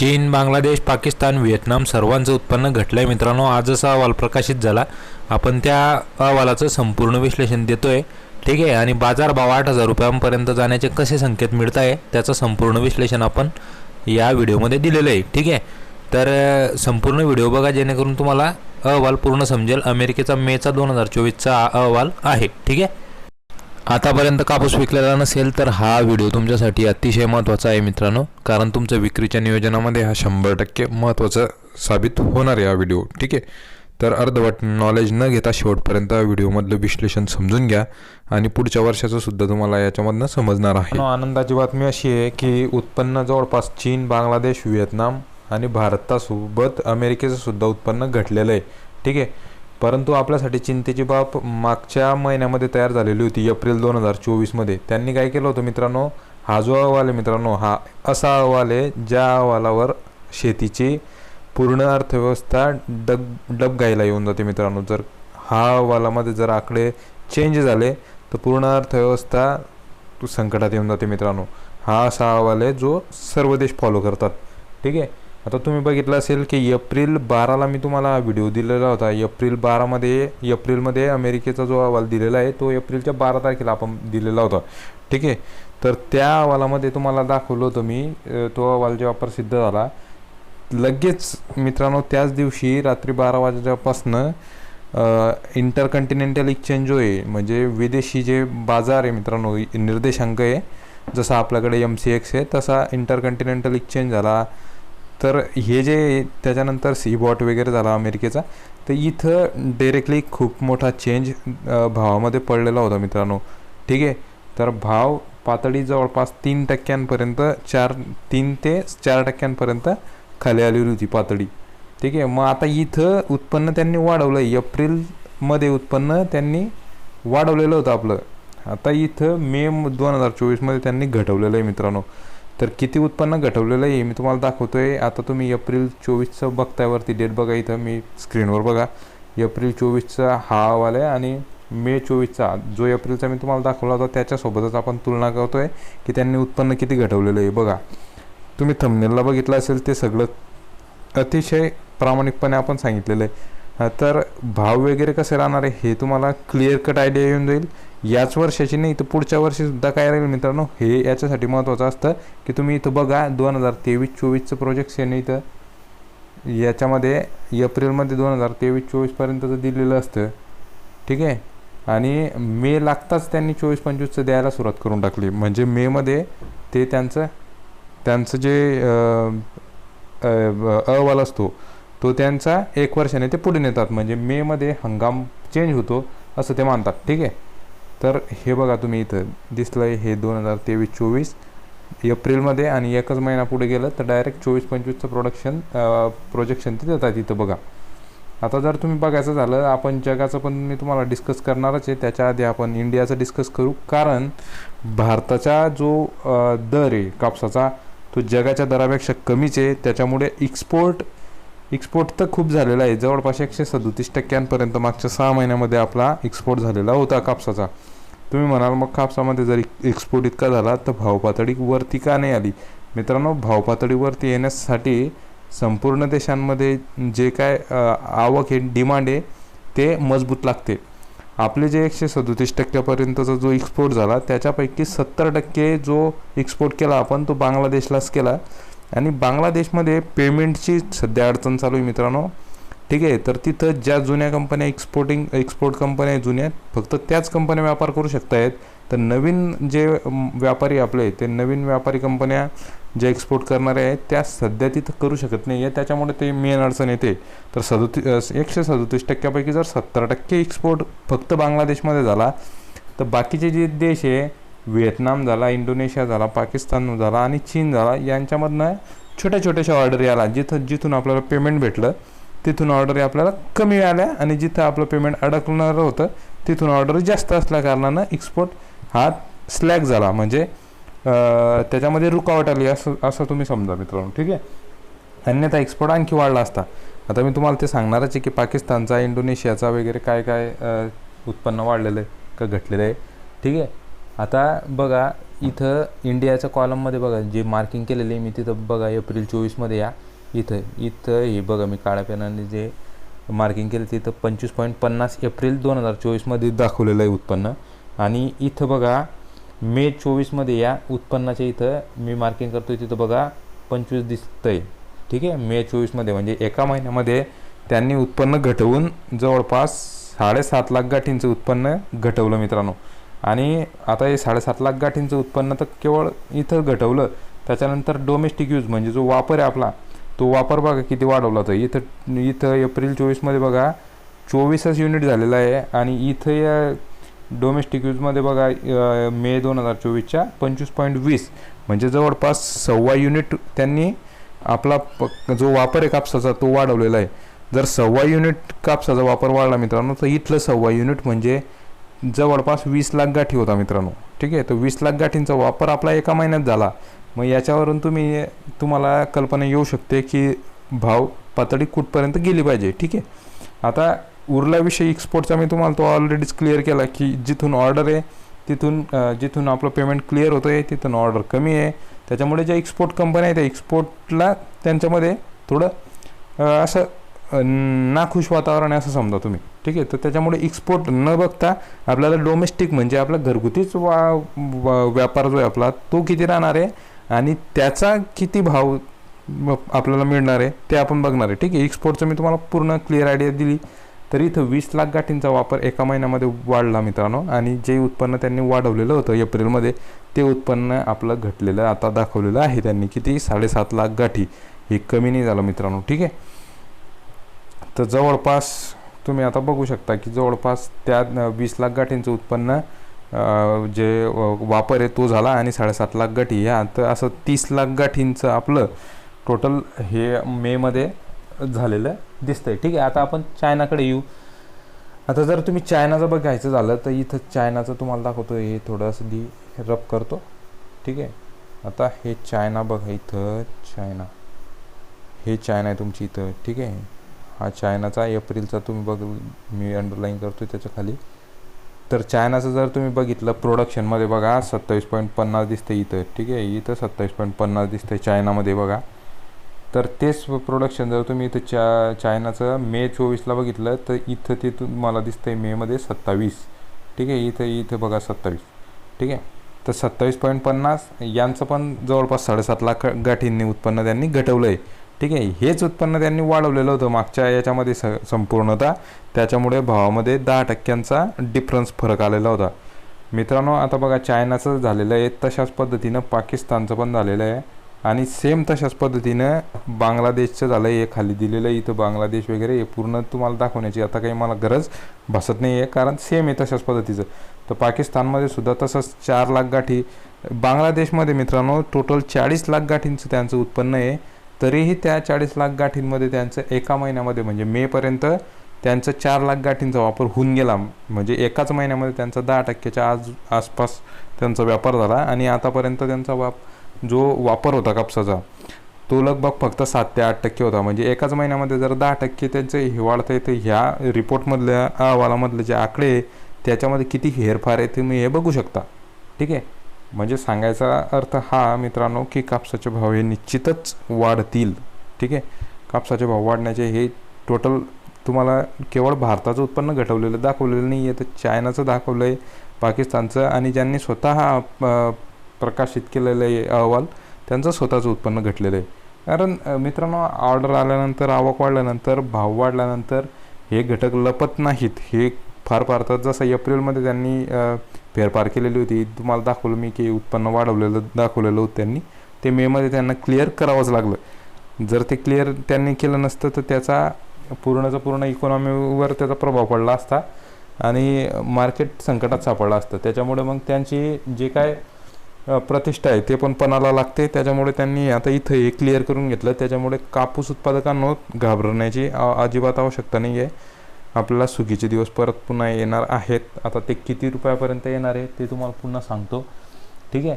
चीन बांगलादेश पाकिस्तान व्हिएतनाम सर्वांचं उत्पन्न घटलंय. मित्रांनो आज असा अहवाल प्रकाशित झाला. आपण त्या अहवालाचं संपूर्ण विश्लेषण देतोय. ठीक आहे? आणि बाजारभाव आठ हजार रुपयांपर्यंत जाण्याचे कसे संकेत मिळत आहे त्याचं संपूर्ण विश्लेषण आपण या व्हिडिओमध्ये दिलेलं आहे. ठीक आहे? तर संपूर्ण व्हिडिओ बघा जेणेकरून तुम्हाला अहवाल पूर्ण समजेल. अमेरिकेचा मेचा दोन हजार चोवीसचा अहवाल आहे. ठीक आहे? आतापर्यंत कापूस विकलेला नसेल तर हा व्हिडिओ तुमच्यासाठी अतिशय महत्त्वाचा आहे मित्रांनो. कारण तुमच्या विक्रीच्या नियोजनामध्ये हा शंभर टक्के महत्त्वाचा साबित होणार आहे हा व्हिडिओ. ठीक आहे? तर अर्धवट नॉलेज न घेता शेवटपर्यंत व्हिडिओमधलं विश्लेषण समजून घ्या आणि पुढच्या वर्षाचं सुद्धा तुम्हाला याच्यामधनं समजणार आहे. आनंदाची बातमी अशी आहे की उत्पन्न जवळपास चीन बांगलादेश व्हिएतनाम आणि भारतासोबत अमेरिकेचं सुद्धा उत्पन्न घटलेलं आहे. ठीक आहे? परंतु आपल्यासाठी चिंतेची बाब मागच्या महिन्यामध्ये तयार झालेली होती एप्रिल दोन हजार चोवीसमध्ये त्यांनी काय केलं होतं मित्रांनो? हा जो अहवाल आहे मित्रांनो हा असा अहवाल आहे ज्या अहवालावर शेतीची पूर्ण अर्थव्यवस्था डग डबघाईला येऊन जाते मित्रांनो. जर हा अहवालामध्ये जर आकडे चेंज झाले तर पूर्ण अर्थव्यवस्था तू संकटात येऊन जाते मित्रांनो. हा असा अहवाल आहे जो सर्व देश फॉलो करतात. ठीक आहे? आता तुम्ही बघितलं असेल की एप्रिल बाराला मी तुम्हाला हा व्हिडिओ दिलेला होता. एप्रिल बारामध्ये एप्रिलमध्ये अमेरिकेचा जो अहवाल दिलेला आहे तो एप्रिलच्या बारा तारखेला आपण दिलेला होता. ठीक आहे? तर त्या अहवालामध्ये तुम्हाला दाखवलं होतं मी तो अहवाल जेव्हा प्रसिद्ध झाला लगेच मित्रांनो त्याच दिवशी रात्री बारा वाजल्यापासनं इंटरकंटिनेंटल एक्सचेंज जो आहे म्हणजे विदेशी जे बाजार आहे मित्रांनो निर्देशांक आहे जसा आपल्याकडे एम सी एक्स आहे तसा इंटरकंटिनेंटल एक्सचेंज झाला. तर हे जे त्याच्यानंतर सी बॉट वगैरे झाला अमेरिकेचा तर इथं डायरेक्टली खूप मोठा चेंज भावामध्ये पडलेला होता मित्रांनो. ठीक आहे? तर भाव पातळी जवळपास तीन टक्क्यांपर्यंत चार तीन ते चार टक्क्यांपर्यंत खाली आलेली होती पातळी. ठीक आहे? मग आता इथं उत्पन्न त्यांनी वाढवलं एप्रिलमध्ये उत्पन्न त्यांनी वाढवलेलं होतं आपलं. आता इथं मे दोन हजार चोवीसमध्ये त्यांनी घटवलेलं आहे मित्रांनो. तर किती उत्पन्न घटवलेलं आहे मी तुम्हाला दाखवतोय. आता तुम्ही एप्रिल चोवीसचं बघताय वरती डेट बघा इथं मी स्क्रीनवर बघा. एप्रिल चोवीसचा हा अहवाल आहे आणि मे चोवीसचा जो एप्रिलचा मी तुम्हाला दाखवला होता त्याच्यासोबतच आपण तुलना करतोय की त्यांनी उत्पन्न किती घटवलेलं आहे बघा. तुम्ही थंबनेलला बघितलं असेल ते सगळं अतिशय प्रामाणिकपणे आपण सांगितलेलं आहे. तर भाव वगैरे कसे राहणार आहे हे तुम्हाला क्लिअर कट आयडिया येऊन जाईल. याच वर्षाची नाही तर पुढच्या वर्षीसुद्धा काय राहील मित्रांनो? हे याच्यासाठी महत्त्वाचं असतं की तुम्ही इथं बघा दोन हजार तेवीस चोवीसचं प्रोजेक्शन इथं. याच्यामध्ये एप्रिलमध्ये दोन हजार तेवीस चोवीसपर्यंतचं दिलेलं असतं. ठीक आहे? आणि मे लागताच त्यांनी चोवीस पंचवीसचं द्यायला सुरुवात करून टाकली. म्हणजे मेमध्ये ते त्यांचं त्यांचं जे अहवाल असतो तो त्यांचा एक वर्षाने ते पुढे नेतात. म्हणजे मेमध्ये हंगाम चेंज होतो असं ते मानतात. ठीक आहे? तर हे बघा तुम्ही इथं. दिसलं आहे हे दोन हजार तेवीस चोवीस. एप्रिलमध्ये आणि एकच महिना पुढे गेलं तर डायरेक्ट चोवीस पंचवीसचं प्रोडक्शन प्रोजेक्शन ते देतात इथं बघा. आता जर तुम्ही बघायचं झालं आपण जगाचं पण मी तुम्हाला डिस्कस करणारच आहे. त्याच्या आधी आपण इंडियाचं डिस्कस करू. कारण भारताचा जो दर आहे कापसाचा तो जगाच्या दरापेक्षा कमीच आहे. त्याच्यामुळे एक्सपोर्ट एक्सपोर्ट तर खूप झालेला आहे. जवळपास एकशे सदोतीस टक्क्यांपर्यंत मागच्या सहा महिन्यामध्ये आपला एक्सपोर्ट झालेला होता कापसाचा. तुम्ही म्हणाल मग कापसामध्ये जर एक्सपोर्ट इतका झाला तर भाव पातळी वरती का नाही आली? मित्रांनो भाव पातळीवरती येण्यासाठी संपूर्ण देशांमध्ये जे काय आवक आहे डिमांड आहे ते मजबूत लागते. आपले जे एकशे सदोतीस टक्क्यापर्यंतचा जो एक्सपोर्ट झाला त्याच्यापैकी सत्तर टक्के जो एक्सपोर्ट केला आपण तो बांगलादेशलाच केला. आणि बांगलादेशमध्ये पेमेंटची सध्या अडचण चालू आहे मित्रांनो. ठीक आहे तर तिथं ज्या जुन्या कंपन्या एक्सपोर्टिंग एक्सपोर्ट कंपन्या आहेत जुन्या फक्त त्याच कंपन्या व्यापार करू शकतायत. तर नवीन जे व्यापारी आपले ते नवीन व्यापारी कंपन्या ज्या एक्सपोर्ट करणाऱ्या आहेत त्या सध्या तिथं करू शकत नाही आहे त्याच्यामुळे ते मेन अडचण येते. तर सदोती एकशे सदोतीस टक्क्यापैकी जर सत्तर टक्के एक्सपोर्ट फक्त बांगलादेशमध्ये झाला तर बाकीचे जे देश आहे व्हिएतनाम झाला इंडोनेशिया झाला पाकिस्तान झाला आणि चीन झाला. यांच्यामधनं छोट्या छोट्याशा ऑर्डरी आला जिथं जिथून आपल्याला पेमेंट भेटलं तिथून ऑर्डरी आपल्याला कमी आल्या आणि जिथं आपलं पेमेंट अडकणारं होतं तिथून ऑर्डर जास्त असल्या कारणानं एक्सपोर्ट हा स्लॅग झाला. म्हणजे त्याच्यामध्ये रुकावट आली असं असं तुम्ही समजा मित्रांनो. ठीक आहे? अन्यथा एक्सपोर्ट आणखी वाढला असता. आता मी तुम्हाला ते सांगणारच आहे की पाकिस्तानचा इंडोनेशियाचा वगैरे काय काय उत्पन्न वाढलेलं आहे का घटलेलं आहे. ठीक आहे? आता बघा इथं इंडियाच्या कॉलममध्ये बघा जे मार्किंग केलेले आहे मी तिथं बघा एप्रिल चोवीसमध्ये या. इथं इथं हे बघा मी काळ्या पेनाने जे मार्किंग केलं तिथं पंचवीस पॉईंट पन्नास एप्रिल दोन हजार चोवीसमध्ये दाखवलेलं आहे उत्पन्न. आणि इथं बघा मे चोवीसमध्ये या उत्पन्नाच्या इथं मी मार्किंग करतो तिथं बघा पंचवीस दिसतंय. ठीक आहे? मे चोवीसमध्ये म्हणजे एका महिन्यामध्ये त्यांनी उत्पन्न घटवून जवळपास साडेसात लाख गाठींचं उत्पन्न घटवलं मित्रांनो. आणि आता हे साडेसात लाख गाठींचं उत्पन्न तर केवळ इथं घटवलं त्याच्यानंतर डोमेस्टिक यूज म्हणजे जो वापर आहे आपला तो वापर बघा किती वाढवला तर इथं इथं एप्रिल चोवीसमध्ये बघा चोवीसच युनिट झालेला आहे आणि इथं या डोमेस्टिक यूजमध्ये बघा मे दोन हजार चोवीसच्या पंचवीस पॉईंट वीस म्हणजे जवळपास सव्वा युनिट त्यांनी आपला प- जो वापर आहे कापसाचा तो वाढवलेला आहे. जर सव्वा युनिट कापसाचा वापर वाढला मित्रांनो तर इथलं सव्वा युनिट म्हणजे जवळपास वीस लाख गाठी होता मित्रांनो. ठीक आहे? तर वीस लाख गाठींचा वापर आपला एका महिन्यात झाला. मग याच्यावरून तुम्ही तुम्हाला कल्पना येऊ शकते की भाव पातळी कुठपर्यंत गेली पाहिजे. ठीक आहे? आता उरल्याविषयी एक्सपोर्टचा मी तुम्हाला तो ऑलरेडीच क्लिअर केला की जिथून ऑर्डर आहे तिथून जिथून आपलं पेमेंट क्लिअर होतं आहे तिथून ऑर्डर कमी आहे. त्याच्यामुळे ज्या एक्सपोर्ट कंपन्या आहेत त्या एक्सपोर्टला त्यांच्यामध्ये थोडं असं नाखुश वातावरण आहे असं समजा तुम्ही. ठीक आहे? तर त्याच्यामुळे एक्सपोर्ट न बघता आपल्याला डोमेस्टिक म्हणजे आपला घरगुतीच वा व्यापार जो आहे आपला तो किती राहणार आहे? आणि त्याचा किती भाव आपल्याला मिळणार आहे ते आपण बघणार आहे. ठीक आहे? एक्सपोर्टचं मी तुम्हाला पूर्ण क्लिअर आयडिया दिली. तर इथं वीस लाख गाठींचा वापर एका महिन्यामध्ये वाढला मित्रांनो. आणि जे उत्पन्न त्यांनी वाढवलेलं होतं एप्रिलमध्ये ते उत्पन्न आपलं घटलेलं आता दाखवलेलं आहे त्यांनी. किती? साडेसात लाख गाठी. हे कमी नाही झालं मित्रांनो. ठीक आहे? तर जवळपास तुम्ही आता बघू शकता की जवळपास त्या वीस लाख गाठींचं उत्पन्न जे वापर आहे तो झाला आणि साडेसात लाख गाठी ह्या तर असं तीस लाख गाठींचं आपलं टोटल हे मेमध्ये झालेलं दिसतंय. ठीक आहे आता आपण चायनाकडे येऊ. आता जर तुम्ही चायनाचं बघायचं झालं तर इथं चायनाचं तुम्हाला दाखवतो हे थोडंसं दी रब करतो. ठीक आहे आता हे चायना बघा इथं चायना. हे चायना आहे तुमची इथं. ठीक आहे. हा चायनाचा एप्रिलचा तुम्ही बघ मी अंडरलाईन करतो त्याच्याखाली तर चायनाचं जर तुम्ही बघितलं प्रोडक्शनमध्ये बघा सत्तावीस पॉईंट पन्नास दिसते इथं ठीक आहे? इथं सत्तावीस पॉईंट पन्नास दिसते चायनामध्ये बघा. तर तेच प्रोडक्शन जर तुम्ही इथं चा चायनाचं मे चोवीसला बघितलं तर इथं ते तुम्हाला दिसतंय मेमध्ये सत्तावीस. ठीक आहे? इथं इथं बघा सत्तावीस. ठीक आहे? तर सत्तावीस पॉईंट पन्नास यांचं पण जवळपास साडेसात लाख गाठींनी उत्पन्न त्यांनी घटवलं आहे ठीक आहे हेच उत्पन्न त्यांनी वाढवलेलं होतं मागच्या याच्यामध्ये स संपूर्णतः. त्याच्यामुळे भावामध्ये दहा टक्क्यांचा डिफरन्स फरक आलेला होता. मित्रांनो आता बघा चायनाचं झालेलं आहे तशाच पद्धतीनं पाकिस्तानचं पण झालेलं आहे. आणि सेम तशाच पद्धतीनं बांगलादेशचं झालं आहे हे खाली दिलेलं आहे इथं बांगलादेश वगैरे हे पूर्ण तुम्हाला दाखवण्याची आता काही मला गरज भासत नाही आहे कारण सेम आहे तशाच पद्धतीचं. तर पाकिस्तानमध्ये सुद्धा तसंच चार लाख गाठी बांगलादेशमध्ये मित्रांनो टोटल चाळीस लाख गाठींचं त्यांचं उत्पन्न आहे. तरीही त्या चाळीस लाख गाठींमध्ये त्यांचं एका महिन्यामध्ये म्हणजे मेपर्यंत त्यांचं चार लाख गाठींचा वापर होऊन गेला. म्हणजे एकाच महिन्यामध्ये त्यांचा दहा टक्क्याच्या आज आसपास त्यांचा व्यापार झाला आणि आतापर्यंत त्यांचा वाप जो वापर होता कापसाचा तो लगभग फक्त सात ते आठ टक्के होता. म्हणजे एकाच महिन्यामध्ये जर दहा टक्के त्यांचे हे वाढतं आहे तर ह्या रिपोर्टमधल्या अहवालामधले जे आकडे त्याच्यामध्ये किती हेरफार आहे तुम्ही हे बघू शकता. ठीक आहे? म्हणजे सांगायचा अर्थ हा मित्रांनो की कापसाचे भाव हे निश्चितच वाढतील. ठीक आहे? कापसाचे भाव वाढण्याचे हे टोटल तुम्हाला केवळ भारताचं उत्पन्न घटवलेलं दाखवलेलं नाही आहे. तर चायनाचं दाखवलं आहे पाकिस्तानचं आणि ज्यांनी स्वतः हा प्रकाशित केलेलं आहे अहवाल त्यांचं स्वतःचं उत्पन्न घटलेलं आहे. कारण मित्रांनो ऑर्डर आल्यानंतर आवक वाढल्यानंतर भाव वाढल्यानंतर हे घटक लपत नाहीत. हे फार पारतात जसं एप्रिलमध्ये त्यांनी फेरफार केलेली होती. तुम्हाला दाखवलं मी की उत्पन्न वाढवलेलं दाखवलेलं होतं त्यांनी. ते मेमध्ये त्यांना क्लिअर करावंच लागलं. जर ते क्लिअर त्यांनी केलं नसतं तर त्याचा पूर्णचा पूर्ण इकॉनॉमीवर त्याचा प्रभाव पडला असता आणि मार्केट संकटात सापडलं असतं. त्याच्यामुळे मग त्यांची जे काय प्रतिष्ठा आहे ते पण पणाला लागते. त्याच्यामुळे त्यांनी आता इथं हे क्लिअर करून घेतलं. त्याच्यामुळे कापूस उत्पादकांनो घाबरण्याची अजिबात आवश्यकता नाही आहे आपल्याला सुगीचे दिवस परत पुन्हा येणार आहेत. आता ते किती रुपयापर्यंत येणार आहे ते तुम्हाला पुन्हा सांगतो. ठीक आहे?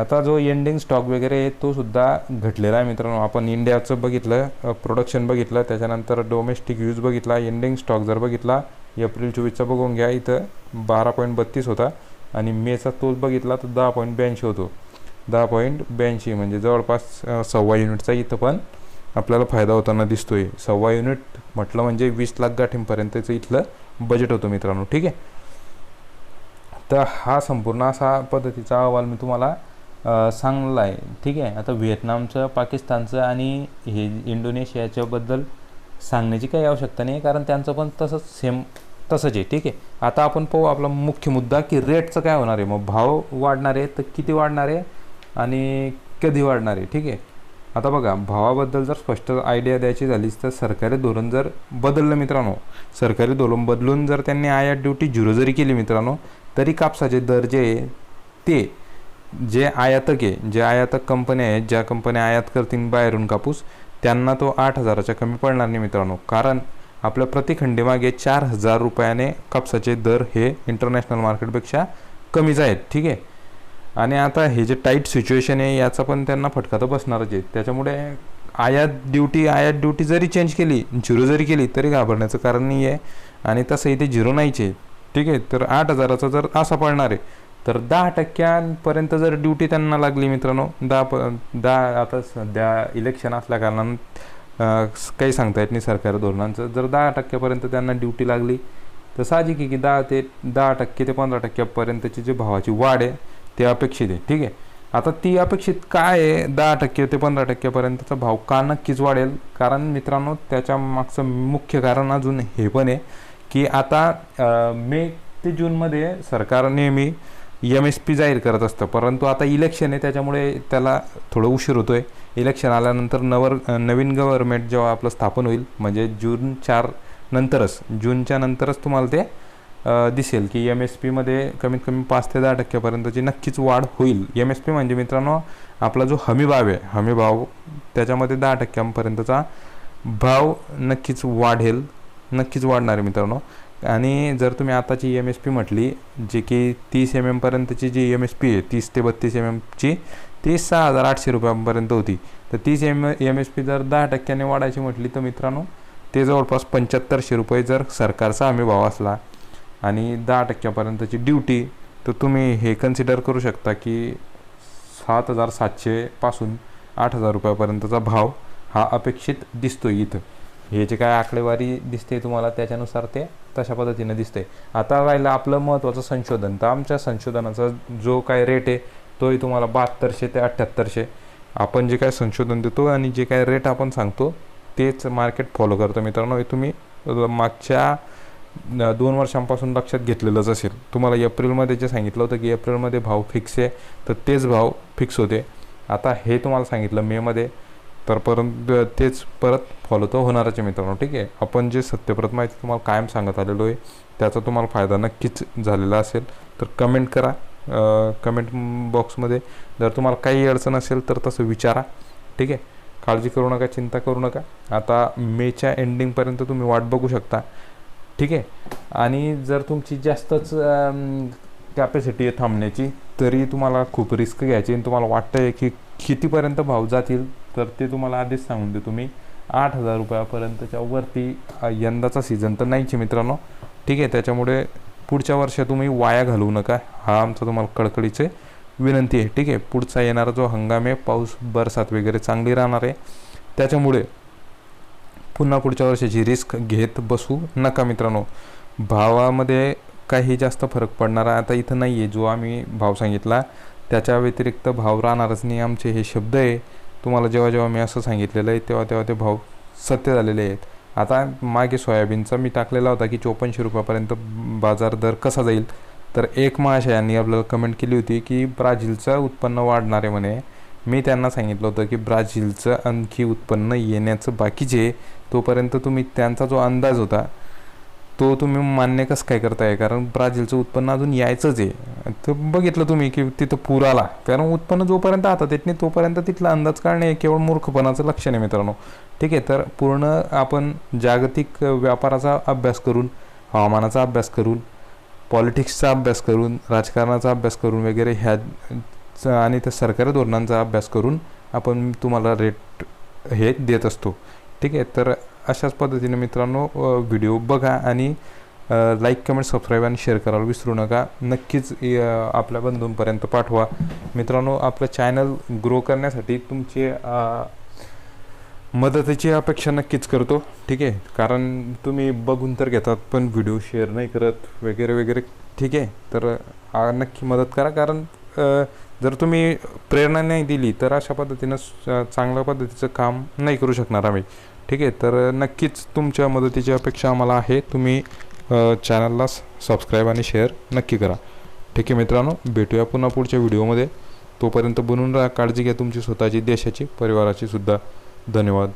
आता जो एंडिंग स्टॉक वगैरे आहे तो सुद्धा घटलेला आहे मित्रांनो. आपण इंडियाचं बघितलं प्रोडक्शन बघितलं त्याच्यानंतर डोमेस्टिक यूज बघितला एंडिंग स्टॉक जर बघितला एप्रिल चोवीसचा बघून घ्या. इथं बारा पॉईंट बत्तीस होता आणि मेचा तोच बघितला तर दहा पॉईंट ब्याऐंशी होतो. दहा पॉईंट ब्याऐंशी म्हणजे जवळपास सव्वा युनिटचा इथं पण आपल्याला फायदा होताना दिसतोय. सव्वा युनिट म्हटलं म्हणजे वीस लाख गाठींपर्यंतचं इथलं बजेट होतं मित्रांनो ठीक आहे? तर हा संपूर्ण असा पद्धतीचा अहवाल मी तुम्हाला सांगला आहे ठीक आहे? आता व्हिएतनामचं पाकिस्तानचं आणि हे इंडोनेशियाच्याबद्दल सांगण्याची काही आवश्यकता नाही कारण त्यांचं पण तसंच सेम तसंच आहे ठीक आहे? आता आपण पाहू आपला मुख्य मुद्दा की रेटचं काय होणार आहे? मग भाव वाढणार आहे तर किती वाढणार आहे? आणि कधी वाढणार आहे ठीक आहे? आता बघा भावाबद्दल जर स्पष्ट आयडिया द्यायची झालीच तर सरकारी धोरण जर बदललं मित्रांनो सरकारी धोरण बदलून जर त्यांनी आयात ड्युटी झिरो जरी केली मित्रांनो तरी कापसाचे दर जे ते जे आयातक आहे जे आयातक कंपन्या आहेत ज्या कंपन्या आयात करतील बाहेरून कापूस त्यांना तो आठ हजाराच्या कमी पडणार नाही मित्रांनो. कारण आपल्या प्रतिखंडीमागे चार हजार रुपयाने कापसाचे दर हे इंटरनॅशनल मार्केटपेक्षा कमीच आहेत ठीक आहे? आणि आता हे जे टाईट सिच्युएशन आहे याचा पण त्यांना फटका तर बसणारच आहे. त्याच्यामुळे आयात ड्युटी आयात ड्युटी जरी चेंज केली झिरो जरी केली तरी घाबरण्याचं कारण नाही आहे. आणि तसंही ते झिरो नाहीच आहे. ठीक आहे? तर आठ हजाराचा जर असा पडणार आहे तर दहा टक्क्यांपर्यंत जर ड्युटी त्यांना लागली मित्रांनो दहा प दहा आता सध्या इलेक्शन असल्या कारणानं काही सांगता येत नाही सरकारी धोरणांचं. जर दहा टक्क्यापर्यंत त्यांना ड्युटी लागली तर साहजिक आहे की दहा ते दहा टक्के ते पंधरा टक्क्यापर्यंतची जी भावाची वाढ आहे ते अपेक्षित आहे. ठीक आहे? आता ती अपेक्षित काय आहे? दहा टक्के ते पंधरा टक्क्यापर्यंतचा भाव का नक्कीच वाढेल? कारण मित्रांनो त्याच्या मागचं मुख्य कारण अजून हे पण आहे की आता मे ते जूनमध्ये सरकार नेहमी एम एस पी जाहीर करत असतं. परंतु आता इलेक्शन आहे त्याच्यामुळे त्याला थोडं उशीर होतो आहे इलेक्शन आल्यानंतर नवर नवीन गव्हर्नमेंट जेव्हा आपलं स्थापन होईल म्हणजे जून चार नंतरच जूनच्या नंतरच तुम्हाला ते दिसेल की एम एस पीमध्ये कमीत कमी पाच ते दहा टक्क्यापर्यंतची नक्कीच वाढ होईल. एम एस पी म्हणजे मित्रांनो आपला जो हमीभाव आहे हमीभाव त्याच्यामध्ये दहा टक्क्यांपर्यंतचा भाव नक्कीच वाढेल नक्कीच वाढणार आहे मित्रांनो. आणि जर तुम्ही आताची एम एस पी म्हटली जी की तीस एम एमपर्यंतची जी एम एस पी आहे तीस ते बत्तीस एम एमची ती सहा हजार आठशे रुपयांपर्यंत होती. तर तीस एम एम एस पी जर दहा टक्क्याने वाढायची म्हटली तर मित्रांनो ते जवळपास पंच्याहत्तरशे रुपये जर सरकारचा हमी भाव असला आणि दहा टक्क्यापर्यंतची ड्युटी तर तुम्ही हे कन्सिडर करू शकता की सात हजार सातशेपासून आठ हजार रुपयापर्यंतचा भाव हा अपेक्षित दिसतो इथं. हे जे काय आकडेवारी दिसते तुम्हाला त्याच्यानुसार ते तशा पद्धतीनं दिसते आता राहिलं आपलं महत्त्वाचं संशोधन. तर आमच्या संशोधनाचा जो काय रेट आहे तोही तुम्हाला बहात्तरशे ते अठ्ठ्याहत्तरशे. आपण जे काय संशोधन देतो आणि जे काय रेट आपण सांगतो तेच मार्केट फॉलो करतो मित्रांनो. हे तुम्ही मागच्या दोन वर्षांपासून लक्षात घेतलेलंच असेल. तुम्हाला एप्रिलमध्ये जे सांगितलं होतं की एप्रिलमध्ये भाव फिक्स आहे तर तेच भाव फिक्स होते. आता हे तुम्हाला सांगितलं मेमध्ये तर परंतु तेच परत फॉलो तर होणारच आहे मित्रांनो ठीक आहे? आपण जे सत्यप्रत माहिती तुम्हाला कायम सांगत आलेलो आहे. त्याचा तुम्हाला फायदा नक्कीच झालेला असेल. तर कमेंट करा. कमेंट बॉक्समध्ये जर तुम्हाला काही अडचण असेल तर तसं विचारा. ठीक आहे? काळजी करू नका चिंता करू नका. आता मेच्या एंडिंगपर्यंत तुम्ही वाट बघू शकता. ठीक आहे. आणि जर तुमची जास्तच कॅपॅसिटी आहे थांबण्याची तरी तुम्हाला खूप रिस्क घ्यायची आणि तुम्हाला वाटतं आहे की कितीपर्यंत भाव जातील तर ते तुम्हाला आधीच सांगून देतो मी. आठ हजार रुपयापर्यंतच्या वरती यंदाचा सीझन तर नाहीच आहे मित्रांनो. ठीक आहे त्याच्यामुळे पुढच्या वर्षी तुम्ही वाया घालवू नका. हा आमचा तुम्हाला कडकडीचे विनंती आहे. ठीक आहे पुढचा येणारा जो हंगाम आहे पाऊस बरसात वगैरे चांगली राहणार आहे. त्याच्यामुळे पुन्हा पुढच्या वर्षाची रिस्क घेत बसू नका मित्रांनो. भावामध्ये काही जास्त फरक पडणारा आता इथं नाही आहे जो आम्ही भाव सांगितला त्याच्या व्यतिरिक्त भाव राहणारच नाही आमचे हे शब्द आहे. तुम्हाला जेव्हा जेव्हा मी असं सांगितलेलं आहे तेव्हा तेव्हा ते भाव सत्य झालेले आहेत. आता मागे सोयाबीनचा मी टाकलेला होता की चोपन्नशे रुपयापर्यंत बाजार दर कसा जाईल? तर एक महाशयांनी आपल्याला कमेंट केली होती की ब्राझीलचं उत्पन्न वाढणार आहे म्हणे. मी त्यांना सांगितलं होतं की ब्राझीलचं आणखी उत्पन्न येण्याचं बाकीचे तोपर्यंत तुम्ही त्यांचा जो अंदाज होता तो तुम्ही मान्य कसं काय करताय? कारण ब्राझीलचं उत्पन्न अजून यायचंच आहे. तर बघितलं तुम्ही की तिथं पूर आला. कारण उत्पन्न जोपर्यंत हातात येत नाही तोपर्यंत तिथला अंदाज काढणे हे केवळ मूर्खपणाचं लक्षण आहे मित्रांनो. ठीक आहे तर पूर्ण आपण जागतिक व्यापाराचा अभ्यास करून हवामानाचा अभ्यास करून पॉलिटिक्सचा अभ्यास करून राजकारणाचा अभ्यास करून वगैरे ह्या स आणि त्या सरकारी धोरणांचा अभ्यास करून आपण तुम्हाला रेट हे देत असतो. ठीक आहे? तर अशाच पद्धतीने मित्रांनो व्हिडिओ बघा आणि लाईक कमेंट सबस्क्राईब आणि शेअर करायला विसरू नका. नक्कीच आपल्या बंधूंपर्यंत पाठवा. मित्रांनो आपलं चॅनल ग्रो करण्यासाठी तुमचे मदतीची अपेक्षा नक्कीच करतो. ठीक आहे? कारण तुम्ही बघून तर घेतात पण व्हिडिओ शेअर नाही करत वगैरे वगैरे. ठीक आहे? तर नक्की मदत करा. कारण जर तुम्ही प्रेरणा नाही दिली तर अशा पद्धतीनं चांगल्या पद्धतीचं काम नाही करू शकणार आम्ही. ठीक आहे? तर नक्कीच तुमच्या मदतीची अपेक्षा आम्हाला आहे. तुम्ही चॅनलला सबस्क्राईब आणि शेअर नक्की करा. ठीक आहे मित्रांनो? भेटूया पुन्हा पुढच्या व्हिडिओमध्ये. तोपर्यंत बनून राहा काळजी घ्या तुमची स्वतःची देशाची परिवाराची सुद्धा. धन्यवाद.